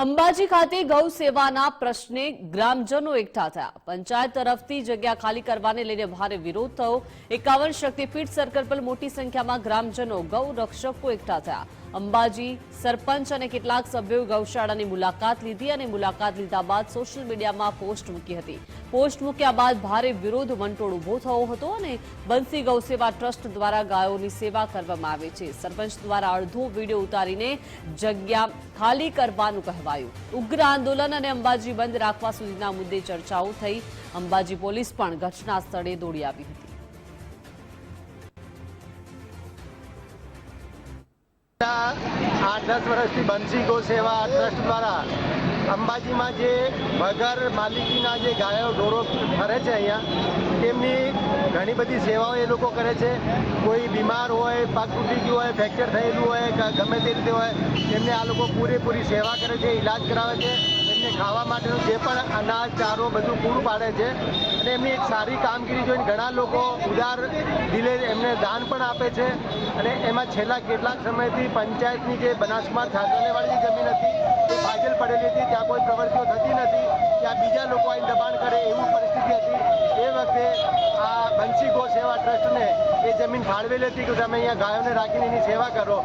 અંબાજી ખાતે ગૌ સેવાના પ્રશ્ને ગ્રામજનો એકઠા થયા. પંચાયત તરફથી જગ્યા ખાલી કરવાને લઈને ભારે વિરોધ થયો. એકાવન શક્તિપીઠ સર્કલ પર મોટી સંખ્યામાં ગ્રામજનો, ગૌ રક્ષકો એકઠા થયા. અંબાજી સરપંચ અને કેટલાક સભ્યોએ ગૌશાળાની મુલાકાત લીધી અને મુલાકાત લીધા બાદ સોશિયલ મીડિયામાં પોસ્ટ મૂકી હતી. પોસ્ટ મૂક્યા બાદ ભારે વિરોધ વંટોળ ઊભો થયો હતો અને બંસી ગૌસેવા ટ્રસ્ટ દ્વારા ગાયોની સેવા કરવામાં આવે છે. સરપંચ દ્વારા અડધો વીડિયો ઉતારીને જગ્યા ખાલી કરવાનું કહેવાયું. ઉગ્ર આંદોલન અને અંબાજી બંધ રાખવા સુધીના મુદ્દે ચર્ચાઓ થઈ. અંબાજી પોલીસ પણ ઘટના સ્થળે દોડી આવી હતી. આઠ દસ વર્ષથી બંસી ગો સેવા ટ્રસ્ટ દ્વારા અંબાજીમાં જે વગર માલિકીના જે ગાયો ઢોરો ફરે છે અહીંયા, તેમની ઘણી બધી સેવાઓ એ લોકો કરે છે. કોઈ બીમાર હોય પગ તૂટી ગયું હોય, ફ્રેક્ચર થયેલું હોય ગમે તે રીતે હોય, તેમને આ લોકો પૂરેપૂરી સેવા કરે છે, ઈલાજ કરાવે છે એમને ખાવા માટેનું જે પણ અનાજ, ચારો બધું પૂરું પાડે છે. અને એમની એક સારી કામગીરી જોઈને ઘણા લોકો ઉદાર દિલે એમને દાન પણ આપે છે. અને એમાં છેલ્લા કેટલાક સમયથી પંચાયતની જે બનાસમાં છાત્રાલયવાળી જમીન હતી, એ ફાજલ પડેલી હતી, ત્યાં કોઈ પ્રવૃત્તિઓ થતી નથી, ત્યાં બીજા લોકો આવીને દબાણ કરે એવી પરિસ્થિતિ હતી. એ વખતે આ બંસી ગો સેવા ટ્રસ્ટને એ જમીન ફાળવેલી હતી કે તમે અહીંયા ગાયોને રાખીને એની સેવા કરો.